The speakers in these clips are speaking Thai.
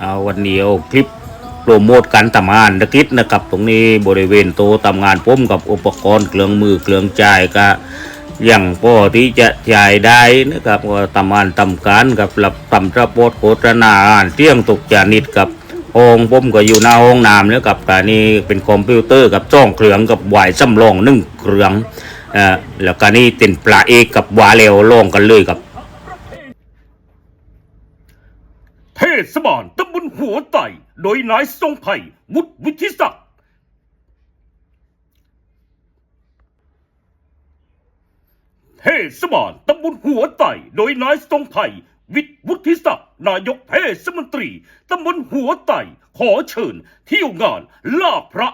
เอาวันนี้เอาคลิปโปรโมทการทำงานนักกิจนะครับตรงนี้บริเวณโตทำงานผมกับอุปกรณ์เครื่องมือเครื่องจ่ายก็อย่างพอที่จะจ่ายได้นะครับว่าทำงานทำการกับรับทำระโพดโฆษณาอ่านเที่ยงตกจานิดกับห้องผมก็อยู่หน้าห้องน้ำแล้วกับการนี้เป็นคอมพิวเตอร์กับจ้องเครื่องกับไหวายสำรองหนึ่งเครื่องอ่อแล้วก็นี่เป็นปลาเอกกับวาเลวลองกันเลยครับ เท ศบาลตำบลหัวไต่โดยนายทรงไผ่วุฒิวิทิศักดิ์เทศบาลตำบลหัวไต่โดยนายทรงไผ่วิทย์วุฒิศักดิ์นายกเทศมนตรีตำบลหัวไต่ขอเชิญเที่ยวงานลาพระ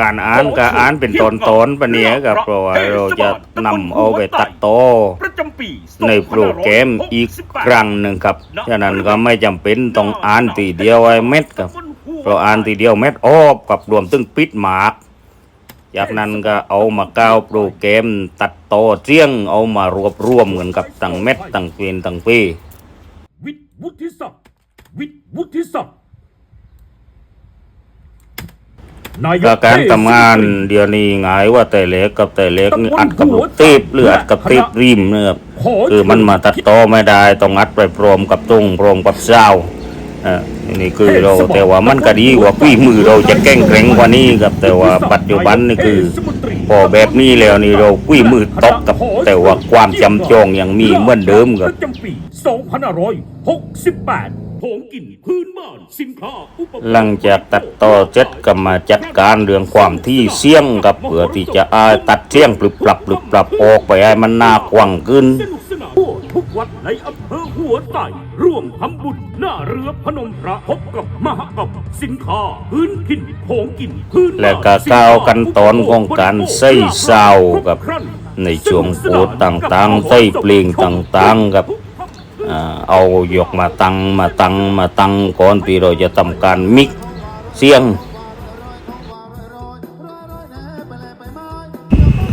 การอ่านก็อ่านเป็นตอนตอนๆปะเนี้ยครับเพราะว่าเราจะนำเอาไปตัดต่อประจำปีในโปรแกรมอีกครั้งหนึ่งครับฉะนั้นก็ไม่จำเป็นต้องอ่านทีเดียวไอ้เม็ดครับเพราะอ่านทีเดียวเม็ดออบกับรวมถึงปิดหมากจากนั้นก็เอามาก้าวโปรแกรมตัดต่อเสียงเอามารวบรวมกันกับตั้งเม็ดตั้งเกวียนตั้งปีวิทย์วุฒิศักดิ์วิทย์วุฒิศักดิ์ นายกก็การทำงานเดี๋ยวนี้ง่ายว่าแต่เล็กกับแต่เล็กนี่อัดกับลูกเทปหรืออัดกับเทปริมเนี่ยครับคือมันมาตัดต่อไม่ได้ต้องอัดไปพร้อมกับตุ้งพร้อมกับเจ้าเอ่อนี่คือเราแต่ว่ามันก็ดีกว่าพี่มือเราจะแกร่งแกร่งกว่านี้ครับแต่ว่าปัจจุบันนี่คือพอแบบนี้แล้วนี่เราคุยมือตกกับ แต่ว่าความจำจองยังมีเหมือนเดิมคปรับระจำปี2568 ของกินพื้นบ้านสินค้าอุปโภคหลังจากตัดต่อเสร็จก็มาจัดการเรื่องความที่เสียงกับเพื่อที่จะเอาตัดเสียงปรับปรับปรับปรับออกไปให้มันน่ากว้างขึ้นสนุกสนานทั่วทุกวัดในอำเภอหัวไต่ร่วมทำบุญหน้าเรือพนมพระพบกับมหกรรมสินค้าพื้นถิ่นของกินพื้นบ้านและก็ก้าวกันตอนของการใส่ซาวกับในช่วงโพสต์ต่างๆใส่เพลงต่างๆกับอ่า เอายกมาตั้งมาตั้งมาตั้งก่อนที่เราจะทำการมิกซ์เสียง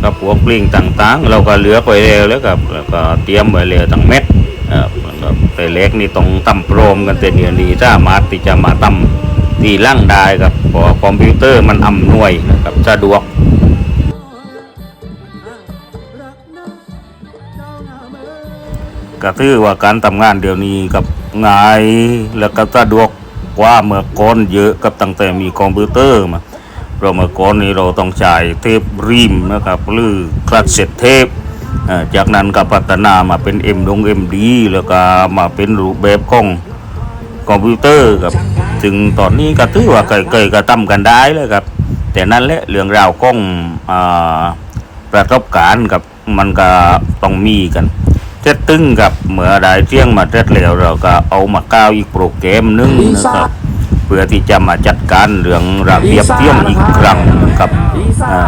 กับพวกเพลงต่างๆ เราก็เหลือไปแล้วแล้วครับแล้วก็เตรียมไว้แล้วตั้งเม็ดครับแต่เล็กนี่ต้องทำโปรมกันแต่เดียวนี้ถ้ามารถที่จะมาทำทีล่างได้ครับเพราะคอมพิวเตอร์มันอำนวยนะครับสะดวก ก็ถือว่าการทำงานเดี๋ยวนี้กับง่ายแล้วก็สะดวกกว่าเมื่อก่อนเยอะกับตั้งแต่มีคอมพิวเตอร์มาเราเมื่อก่อนนี้เราต้องใช้เทปรีมนะครับหรือคลาสเซ็ตเทปจากนั้นก็พัฒนามาเป็นเอ็มดงเอ็มดีแล้วก็มาเป็นรูปแบบของคอมพิวเตอร์ครับถึงตอนนี้ก็ถือว่าเคยๆก็ทำกันได้เลยครับ แต่นั่นแหละเรื่องราวของอประสบการณ์กับมันก็ต้องมีกัน เจ็ดตึงกับเมื่อได้เที่ยงมาเสร็จแล้วเราก็เอามาก้าวอีกโปรแกรมหนึงนะครับ เพื่อที่จะมาจัดการเรื่องระเบียบเที่ยงอีกครั้งครับอ่า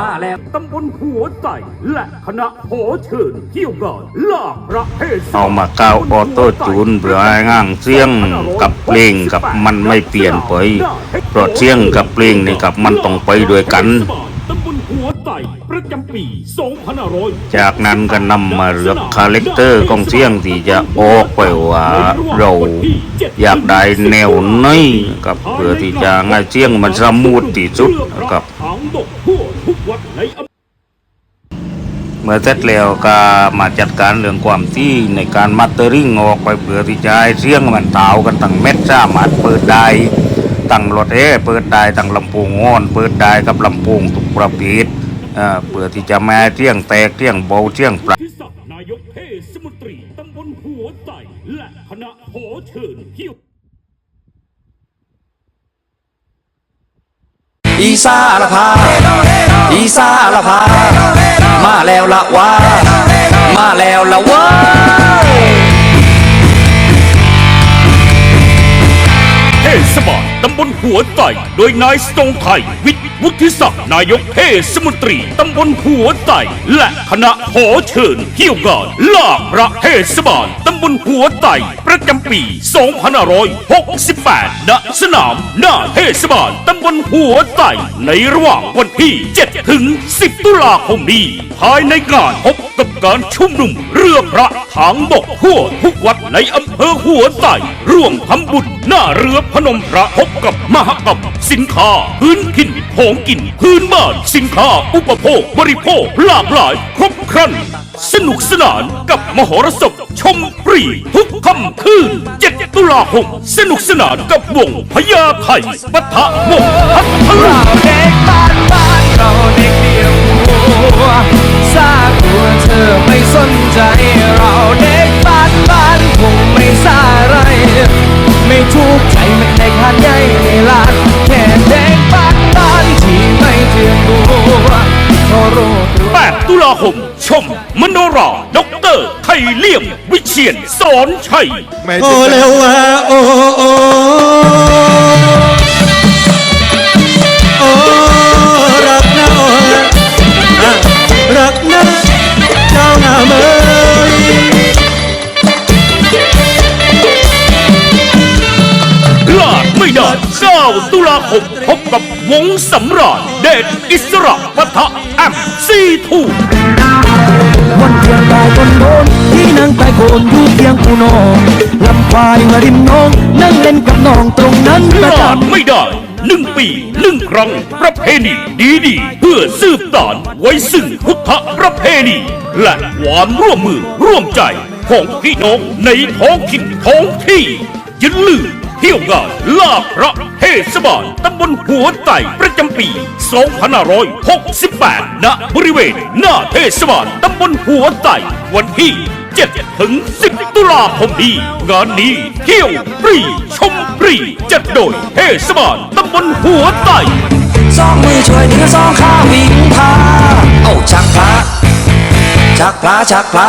มาแล้วตำบลหัวไต่และคณะขอเชิญเที่ยวงานลาพระเทศบลเอามาก้าวออโต้จูนเพื่อให้ง่างเสียงกับเพลงกับมันไม่เปลี่ยนไปเพราะเสียงกับเพลงนี่กับมันต้องไปด้วยกัน จำปี2500จากนั้นก็นำมาเลือกคาแรคเตอร์ของเสียงที่จะออกไปว่าเราอยากได้แนวไหนกับเพื่อที่จะให้เสียงมันสมูทที่สุดนะครับเมื่อเสร็จแล้วก็มาจัดการเรื่องความที่ในการมัตเตอริงออกไปเพื่อที่จะให้เสียงมันเตากันตั้งเม็ดสามารถเปิดได้ตั้งรถเอเปิดได้ตั้งลำโพงงอน เปิดได้กับลำโพงทุกประเภท เอ่อเพื่อที่จะแม่เที่ยงแตกเที่ยงเบาเที่ยงปรับพิศักดิ์นายกเทศมนตรีตำบลหัวไต่และคณะขอเชิญเที่ยวอีสาละพาอีสาละพามาแล้วละว่ามาแล้วละเว่าเทศบาลตำบลหัวไต่โดยนายทรงไทยวิทย์ วุฒิศักดิ์นายกเทศมนตรีตำบลหัวไต่และคณะขอเชิญเที่ยวงานลากพระเทศบาลตำบลหัวไต่ประจำปี 2568 ณ สนามหน้าเทศบาลตำบลหัวไต่ในระหว่างวันที่ 7 ถึง 10 ตุลาคมนี้ ภายในงานพบกับการชุมนุมเรือพระทางบกทั่วทุกวัดในอำเภอหัวไต่ร่วมทำบุญหน้าเรือพนมพระพบกับมหกรรมสินค้าพื้นถิ่นของกิน พื้นบ้าน สินค้า อุปโภค บริโภค หลากหลาย ครบครัน สนุกสนานกับมหรสพชมฟรี ทุกค่ำคืน7ตุลาคมสนุกสนานกับวงพญาไทยปะทะวงพัทลุเรางเด็กบ้านบ้านเราเด็กเดียวหัวซากลัวเธอไม่ ตัว8ตุลาคม ชม มโนราดอกเตอร์ไทยเลี่ยม วิเชียนสอนชัย โอ้เร็วว่าโอ้โอ้โอ้รักนะโอ้อะรักนะเจ้างามเอ้ยพลาดไม่ได้9ตุลาคมพบกับ วงสำราญเดชอิสระปะทะแอมซีทูวันเพียงตายคนโดนที่นั่งใต้โคนอยู่เพียงผู้นองลำควายมาริมน้อง นั่งเล่นกับน้องตรงนั้นพประลาดจำไม่ได้หนึ่งปีหนึ่งครั้งประเพณีดีดีๆเพื่อสืบต่านไว้ซึ่งพุทธประเพณี และความร่วมมือร่วมใจของพี่น้องในท้องถิ่นท้องที่อย่าลืม เที่ยวงานลาพระเทศบาลตำบลหัวไต่ประจำปี 2568 ณ บริเวณหน้าเทศบาลตำบลหัวไต่วันที่ 7 ถึง 10 ตุลาคมนี้ งานนี้เที่ยวฟรีชมฟรีจัดโดยเทศบาลตำบลหัวไต่สองมือช่วยเหลือสองข้าวิ่งพาเอาชักพระชักพระชักพระ